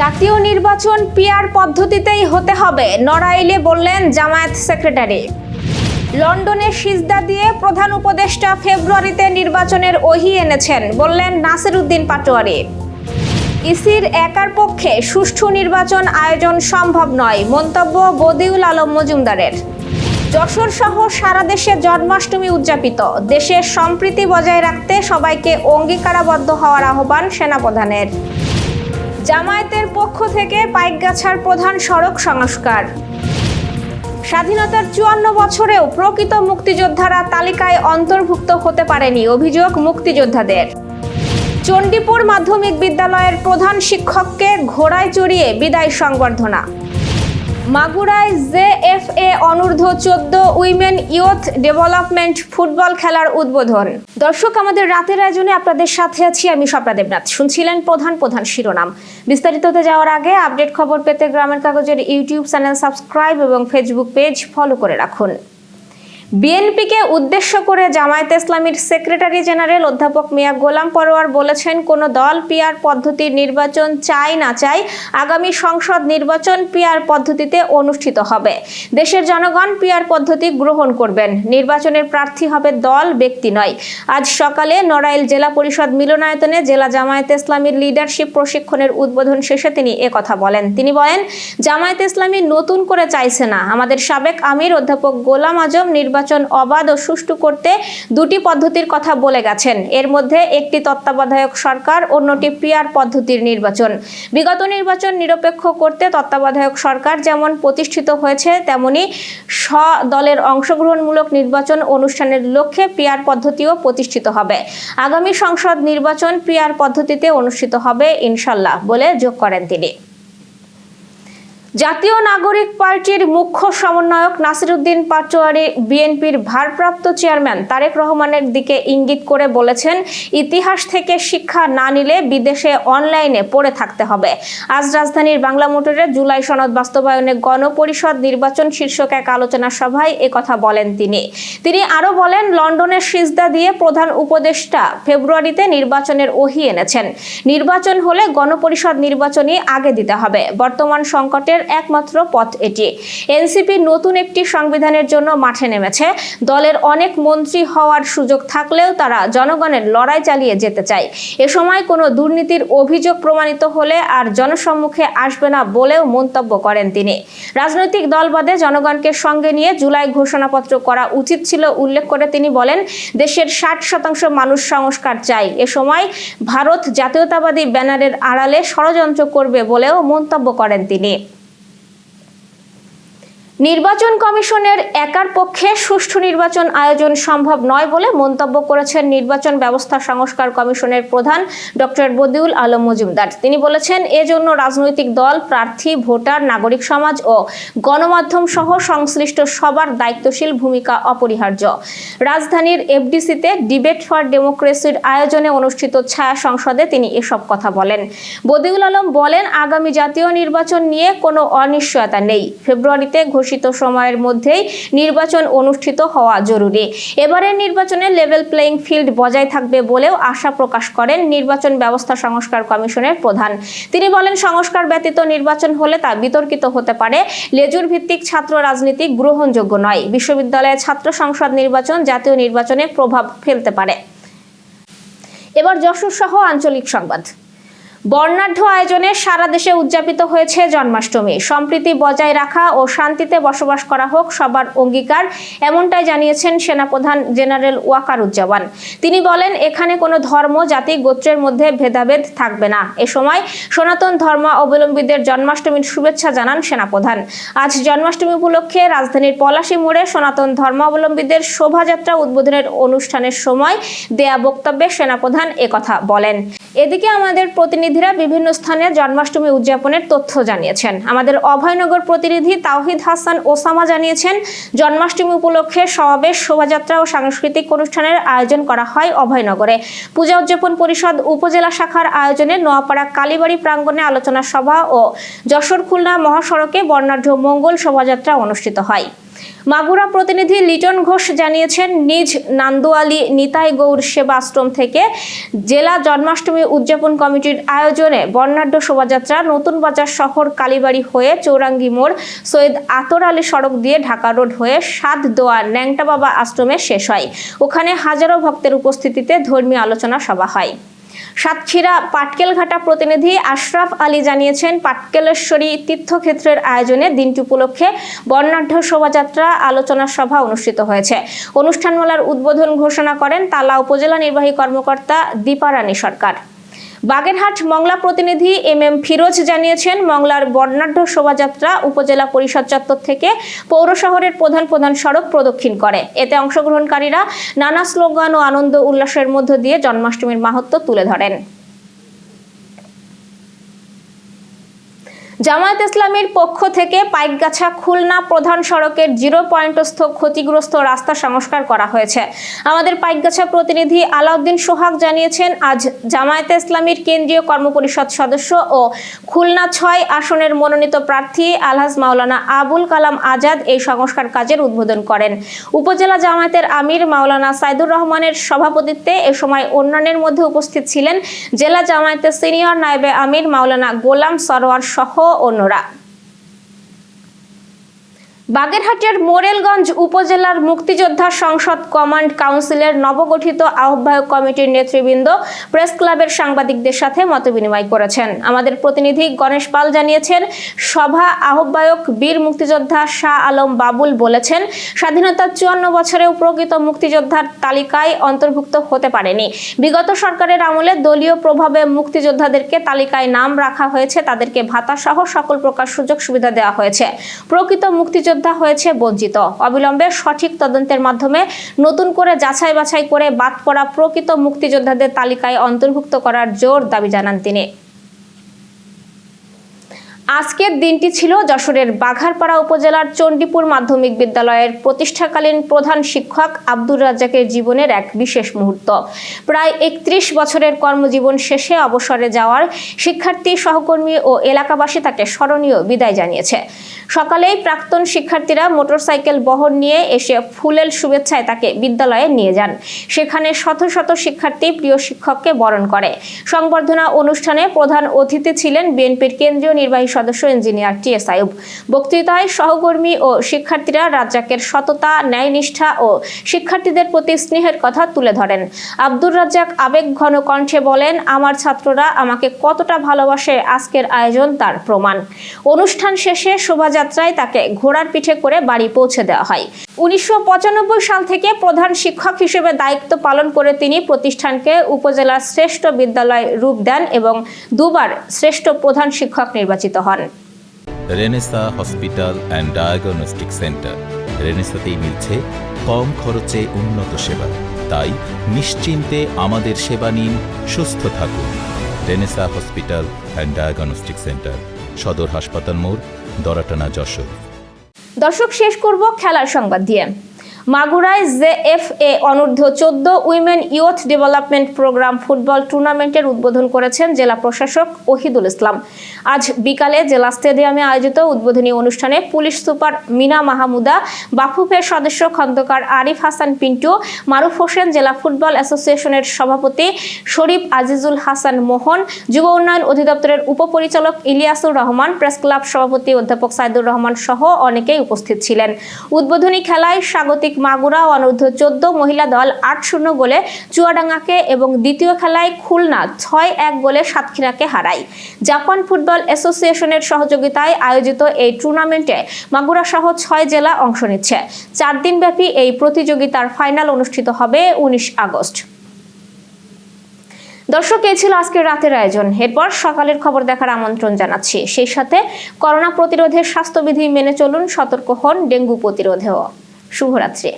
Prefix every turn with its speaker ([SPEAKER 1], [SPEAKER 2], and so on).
[SPEAKER 1] জাতীয় নির্বাচন পিয়ার পদ্ধতিতেই হতে হবে, নড়াইলে বললেন জামায়াত সেক্রেটারি। লন্ডনে সিজদা দিয়ে প্রধান উপদেষ্টা ফেব্রুয়ারিতে নির্বাচনের ওহি এনেছেন, বললেন নাসির উদ্দিন পাটোয়ারি। ইসির একার পক্ষে সুষ্ঠু নির্বাচন আয়োজন সম্ভব নয়, মন্তব্য বদিউল আলম মজুমদারের। যশোর সহ সারা দেশে জন্মাষ্টমী উদযাপিত, দেশের সম্প্রীতি বজায় রাখতে সবাইকে অঙ্গীকারাবদ্ধ হওয়ার আহ্বান সেনাপ্রধানের। জামায়াতের পক্ষ থেকে পাইকগাছার প্রধান সড়ক সংস্কার। স্বাধীনতার চুয়ান্ন বছরেও প্রকৃত মুক্তিযোদ্ধারা তালিকায় অন্তর্ভুক্ত হতে পারেনি অভিযোগ মুক্তিযোদ্ধাদের। চণ্ডীপুর মাধ্যমিক বিদ্যালয়ের প্রধান শিক্ষককে ঘোড়ায় চড়িয়ে বিদায় সংবর্ধনা। মাগুরায় জে এফ এ অনূর্ধ্ব চোদ্দ উইমেন ইয়ুথ ডেভেলপমেন্ট ফুটবল খেলার উদ্বোধন। দর্শক, আমাদের রাতের আয়োজনে আপনাদের সাথে আছি আমি স্বপ্না দেবনাথ। শুনছিলেন প্রধান প্রধান শিরোনাম। বিস্তারিততে যাওয়ার আগে আপডেট খবর পেতে গ্রামের কাগজের ইউটিউব চ্যানেল সাবস্ক্রাইব এবং ফেসবুক পেজ ফলো করে রাখুন। বিএনপিকে উদ্দেশ্য করে জামায়াতে ইসলামীর সেক্রেটারি জেনারেল অধ্যাপক মিয়া গোলাম পরোয়ার বলেছেন, কোন দল পিআর পদ্ধতির নির্বাচন চাই না চাই আগামী সংসদ নির্বাচন পিআর পদ্ধতিতে অনুষ্ঠিত হবে। দেশের জনগণ পিআর পদ্ধতি গ্রহণ করবেন। নির্বাচনের প্রার্থী হবে দল, ব্যক্তি নয়। আজ সকালে নড়াইল জেলা পরিষদ মিলনায়তনে জেলা জামায়াতে ইসলামীর লিডারশিপ প্রশিক্ষণের উদ্বোধন শেষে তিনি একথা বলেন। তিনি বলেন, জামায়াতে ইসলামী নতুন করে চাইছে না। আমাদের সাবেক আমির অধ্যাপক গোলাম আজম নির্বাচন অবাধ ও সুষ্ঠু করতে দুটি পদ্ধতির কথা বলে গেছেন। এর মধ্যে একটি তত্ত্বাবধায়ক সরকার, অন্যটি পিআর পদ্ধতির নির্বাচন। বিগত নির্বাচন নিরপেক্ষ করতে তত্ত্বাবধায়ক সরকার যেমন প্রতিষ্ঠিত হয়েছে, তেমনি স্ব দলের অংশগ্রহণমূলক নির্বাচন অনুষ্ঠানের লক্ষ্যে পিআর পদ্ধতিও প্রতিষ্ঠিত হবে। আগামী সংসদ নির্বাচন পিআর পদ্ধতিতে অনুষ্ঠিত হবে ইনশাল্লাহ বলে যোগ করেন তিনি। জাতীয় নাগরিক পার্টির মুখ্য সমন্বয়ক নাসিরুদ্দিন পাটোয়ারি বিএনপির ভারপ্রাপ্ত চেয়ারম্যান তারেক রহমানের দিকে ইঙ্গিত করে বলেছেন, ইতিহাস থেকে শিক্ষা না নিলে বিদেশে অনলাইনে পড়ে থাকতে হবে। আজ রাজধানীর বাংলা মোটরে জুলাই সনদ বাস্তবায়নে গণপরিষদ নির্বাচন শীর্ষক এক আলোচনা সভায় কথা বলেন তিনি। তিনি আরও বলেন, লন্ডনের সিজদা দিয়ে প্রধান উপদেষ্টা ফেব্রুয়ারিতে নির্বাচনের ওহি এনেছেন। নির্বাচন হলে গণপরিষদ নির্বাচনই আগে দিতে হবে। বর্তমান সংকটের একমাত্র পথ এটি। এনসিপি নতুন একটি সংবিধানের জন্য মাঠে নেমেছে। দলের অনেক মন্ত্রী হওয়ার সুযোগ থাকলেও তারা জনগণের লড়াই চালিয়ে যেতে চায়। এ সময় কোনো দুর্নীতির অভিযোগ প্রমাণিত হলে আর জনসম্মুখে আসবে না বলেও মন্তব্য করেন তিনি। রাজনৈতিক দল বাদে জনগণকে সঙ্গে নিয়ে জুলাই ঘোষণাপত্র করা উচিত ছিল উল্লেখ করে তিনি বলেন, দেশের ষাট শতাংশ মানুষ সংস্কার চাই এ সময় ভারত জাতীয়তাবাদী ব্যানারের আড়ালে ষড়যন্ত্র করবে বলেও মন্তব্য করেন তিনি। নির্বাচন কমিশনের একার পক্ষে সুষ্ঠু নির্বাচন আয়োজন সম্ভব নয় বলে মন্তব্য করেছেন নির্বাচন ব্যবস্থা সংস্কার কমিশনের প্রধান ডক্টর বদিউল আলম মজুমদার। তিনি বলেছেন, এজন্য রাজনৈতিক দল, প্রার্থী, ভোটার, নাগরিক সমাজ ও গণমাধ্যম সহ সংশ্লিষ্ট সবার দায়িত্বশীল ভূমিকা অপরিহার্য। রাজধানীর এফডিসিতে ডিবেট ফর ডেমোক্রেসির আয়োজনে অনুষ্ঠিত ছায়া সংসদে তিনি এসব কথা বলেন। বদিউল আলম বলেন, আগামী জাতীয় নির্বাচন নিয়ে কোনো অনিশ্চয়তা নেই। ফেব্রুয়ারিতে ঘোষিত সময়ের মধ্যেই নির্বাচন অনুষ্ঠিত হওয়া জরুরি। এবারের নির্বাচনে লেভেল প্লেইং ফিল্ড বজায় থাকবে বলেও আশা প্রকাশ করেন নির্বাচন ব্যবস্থা সংস্কার কমিশনের প্রধান। তিনি বলেন, সংস্কার ব্যতীত নির্বাচন হলে তা বিতর্কিত হতে পারে। লেজুর ভিত্তিক ছাত্র রাজনীতি গ্রহণযোগ্য নয়। বিশ্ববিদ্যালয়ে ছাত্র সংসদ নির্বাচন জাতীয় নির্বাচনে প্রভাব ফেলতে পারে। এবার যশোর সহ আঞ্চলিক সংবাদ। বর্ণাঢ্য আয়োজনে সারা দেশে উদযাপিত হয়েছে জন্মাষ্টমী। সম্প্রীতি বজায় রাখা ও শান্তিতে বসবাস করা হোক সবার অঙ্গীকার, এমনটাই জানিয়েছেন সেনাপ্রধান জেনারেল ওয়াকার ওয়াকারুজ্জামান। তিনি বলেন, এখানে কোনো ধর্ম, জাতি, গোত্রের মধ্যে ভেদাভেদ থাকবে না। এ সময় সনাতন ধর্ম অবলম্বীদের জন্মাষ্টমীর শুভেচ্ছা জানান সেনাপ্রধান। আজ জন্মাষ্টমী উপলক্ষে রাজধানীর পলাশী মোড়ে সনাতন ধর্মাবলম্বীদের শোভাযাত্রা উদ্বোধনের অনুষ্ঠানের সময় দেয়া বক্তব্যে সেনাপ্রধান একথা বলেন। এদিকে আমাদের প্রতিনিধিরা বিভিন্ন স্থানে জন্মাষ্টমী উদযাপনের তথ্য জানিয়েছেন। আমাদের অভয়নগর প্রতিনিধি তাওহিদ হাসান ওসামা জানিয়েছেন, জন্মাষ্টমী উপলক্ষে সমাবেশ, শোভাযাত্রা ও সাংস্কৃতিক অনুষ্ঠানের আয়োজন করা হয় অভয়নগরে। পূজা উদযাপন পরিষদ উপজেলা শাখার আয়োজনে নোয়াপাড়া কালীবাড়ি প্রাঙ্গণে আলোচনা সভা ও যশোর খুলনা মহাসড়কে বর্ণাঢ্য মঙ্গল শোভাযাত্রা অনুষ্ঠিত হয়। মাগুরা প্রতিনিধি লিটন ঘোষ জানিয়েছেন, নিজ নান্দুয়ালি নিতাই গৌর সেবা আশ্রম থেকে জেলা জন্মাষ্টমী উদযাপন কমিটির আয়োজনে বর্ণাঢ্য শোভাযাত্রা, নতুন বাজার শহর কালীবাড়ি হয়ে চৌরাঙ্গি মোড়, সৈয়দ আতর আলী সড়ক দিয়ে ঢাকা রোড হয়ে সাত দোয়া ন্যাংটা বাবা আশ্রমে শেষ হয়। ওখানে হাজারো ভক্তের উপস্থিতিতে ধর্মীয় আলোচনা সভা হয়। সাতক্ষীরা পাটকেলঘাটা প্রতিনিধি আশরাফ আলী জানিয়েছেন, পাটকেলেশ্বরী তীর্থক্ষেত্রের আয়োজনে দিনটি উপলক্ষে বর্ণাঢ্য শোভাযাত্রা আলোচনা সভা অনুষ্ঠিত হয়েছে। অনুষ্ঠানমালার উদ্বোধন ঘোষণা করেন তালা উপজেলা নির্বাহী কর্মকর্তা দীপারানী সরকার। বাগেরহাট মংলা প্রতিনিধি এম এম ফিরোজ জানিয়েছেন, মংলার বর্ণাঢ্য শোভাযাত্রা উপজেলা পরিষদ চত্বর থেকে পৌর শহরের প্রধান প্রধান সড়ক প্রদক্ষিণ করে। এতে অংশগ্রহণকারীরা নানা স্লোগান ও আনন্দ উল্লাসের মধ্য দিয়ে জন্মাষ্টমীর মাহাত্ম্য তুলে ধরেন। জামায়াত ইসলামীর পক্ষ থেকে পাইকগাছা খুলনা প্রধান সড়কের জিরো পয়েন্টস্থ ক্ষতিগ্রস্ত রাস্তা সংস্কার করা হয়েছে। আমাদের পাইকগাছা প্রতিনিধি আলাউদ্দিন সোহাগ জানিয়েছেন, আজ জামায়াতে ইসলামীর কেন্দ্রীয় কর্মপরিষদ সদস্য ও খুলনা ছয় আসনের মনোনীত প্রার্থী আলহাজ মাওলানা আবুল কালাম আজাদ এই সংস্কার কাজের উদ্বোধন করেন। উপজেলা জামায়াতের আমির মাওলানা সাইদুর রহমানের সভাপতিত্বে এ সময় অন্যান্যের মধ্যে উপস্থিত ছিলেন জেলা জামায়াতের সিনিয়র নায়েবে আমির মাওলানা গোলাম সরোয়ার সহ honorable. বাগেরহাটের মোরেলগঞ্জ উপজেলার মুক্তিযোদ্ধা সংসদ কমান্ড কাউন্সিলের নবগঠিত আহ্বায়ক কমিটির নেতৃবৃন্দ প্রেস ক্লাবের সাংবাদিকদের সাথে মতবিনিময় করেছেন। আমাদের প্রতিনিধি গণেশ পাল জানিয়েছেন, সভা আহ্বায়ক বীর মুক্তিযোদ্ধা শাহ আলম বাবুল বলেছেন স্বাধীনতার চুয়ান্ন বছরেও প্রকৃত মুক্তিযোদ্ধার তালিকায় অন্তর্ভুক্ত হতে পারেনি। বিগত সরকারের আমলে দলীয় প্রভাবে মুক্তিযোদ্ধাদেরকে তালিকায় নাম রাখা হয়েছে, তাদেরকে ভাতা সহ সকল প্রকার সুযোগ সুবিধা দেওয়া হয়েছে। প্রকৃত মুক্তিযোদ্ধা হয়েছে বঞ্চিত। অবিলম্বে সঠিক তদন্তের মাধ্যমে নতুন করে যাচাই বাছাই করে বাদ পড়া প্রকৃত মুক্তিযোদ্ধাদের তালিকায় অন্তর্ভুক্ত করার জোর দাবি জানান তিনি। আজকের দিনটি ছিল যশোরের বাঘারপাড়া উপজেলার চণ্ডীপুর মাধ্যমিক বিদ্যালয়ের প্রতিষ্ঠাকালীন প্রধান শিক্ষক আব্দুর রাজ্জাকের জীবনের এক বিশেষ মুহূর্ত। প্রায় একত্রিশ বছরের কর্মজীবন শেষে অবসরে যাওয়ার শিক্ষার্থী, সহকর্মী ও এলাকাবাসী তাকে স্মরণীয় বিদায় জানিয়েছে। সকালেই প্রাক্তন শিক্ষার্থীরা মোটরসাইকেল বহন নিয়ে এসে ফুলেল শুভেচ্ছায় তাকে বিদ্যালয়ে নিয়ে যান। সেখানে শত শত শিক্ষার্থী প্রিয় শিক্ষককে বরণ করে। সংবর্ধনা অনুষ্ঠানে প্রধান অতিথি ছিলেন বিএনপির কেন্দ্রীয় নির্বাহী সদস্য ইঞ্জিনিয়ার টি এস আয়ুব বক্তৃতায় সহকর্মী ও শিক্ষার্থীরা রাজ্জাকের সততা, ন্যায়নিষ্ঠা ও শিক্ষার্থীদের প্রতি স্নেহের কথা তুলে ধরেন। আব্দুর রাজ্জাক আবেগ ঘন কণ্ঠে বলেন, আমার ছাত্ররা আমাকে কতটা ভালোবাসে, আজকের আয়োজন তার প্রমাণ। অনুষ্ঠান শেষে শোভাযাত্রায় তাকে ঘোড়ার পিঠে করে বাড়ি পৌঁছে দেওয়া হয়। উনিশশো পঁচানব্বই সাল থেকে প্রধান শিক্ষক হিসেবে দায়িত্ব পালন করে তিনি প্রতিষ্ঠানকে উপজেলার শ্রেষ্ঠ বিদ্যালয় রূপ দেন এবং দুবার শ্রেষ্ঠ প্রধান শিক্ষক নির্বাচিত হন।
[SPEAKER 2] Renaissance hospital and diagnostic centre. রেনেসাতেই মিলছে কম খরচে উন্নত সেবা। তাই নিশ্চিন্তে আমাদের সেবা নিন, সুস্থ থাকুন। Renaissance hospital and diagnostic centre, সদর হাসপাতাল মোড়, দরাটানা যশোর।
[SPEAKER 1] দর্শক শেষ করব খেলার সংবাদ দিয়ে। মাগুরায় জে এফ এ অনূর্ধ্ব চোদ্দ women youth development programme football টুর্নামেন্টের উদ্বোধন করেছেন জেলা প্রশাসক ওহিদুল ইসলাম। আজ বিকালে জেলা স্টেডিয়ামে আয়োজিত উদ্বোধনী অনুষ্ঠানে পুলিশ সুপার মিনা মাহমুদা, বাফুফের সদস্য খন্দকার আরিফ হাসান পিন্টু, মারুফ হোসেন জেলা ফুটবল অ্যাসোসিয়েশনের সভাপতি শরীফ আজিজুল হাসান মোহন, যুব উন্নয়ন অধিদপ্তরের উপপরিচালক ইলিয়াসুর রহমান, প্রেস ক্লাব সভাপতি অধ্যাপক সাইদুর রহমান সহ অনেকেই উপস্থিত ছিলেন। উদ্বোধনী খেলায় স্বাগতিক মাগুরা অনূর্ধ্ব চোদ্দ মহিলা দল আট শূন্য গোলে চুয়াডাঙ্গাকে এবং দ্বিতীয় খেলায় খুলনা ছয় এক গোলে সাতক্ষীরাকে হারায়। জাপান ফুটবল অ্যাসোসিয়েশনের সহযোগিতায় আয়োজিত এই টুর্নামেন্টে মাগুরা সহ ছয় জেলা অংশ নিচ্ছে। চার দিনব্যাপী এই প্রতিযোগিতার ফাইনাল অনুষ্ঠিত হবে উনিশ আগস্ট। দর্শক, এই ছিল আজকের রাতের আয়োজন। এরপর সকালের খবর দেখার আমন্ত্রণ জানাচ্ছি। সেই সাথে করোনা প্রতিরোধের স্বাস্থ্যবিধি মেনে চলুন, সতর্ক হন ডেঙ্গু প্রতিরোধেও। শুভরাত্রি।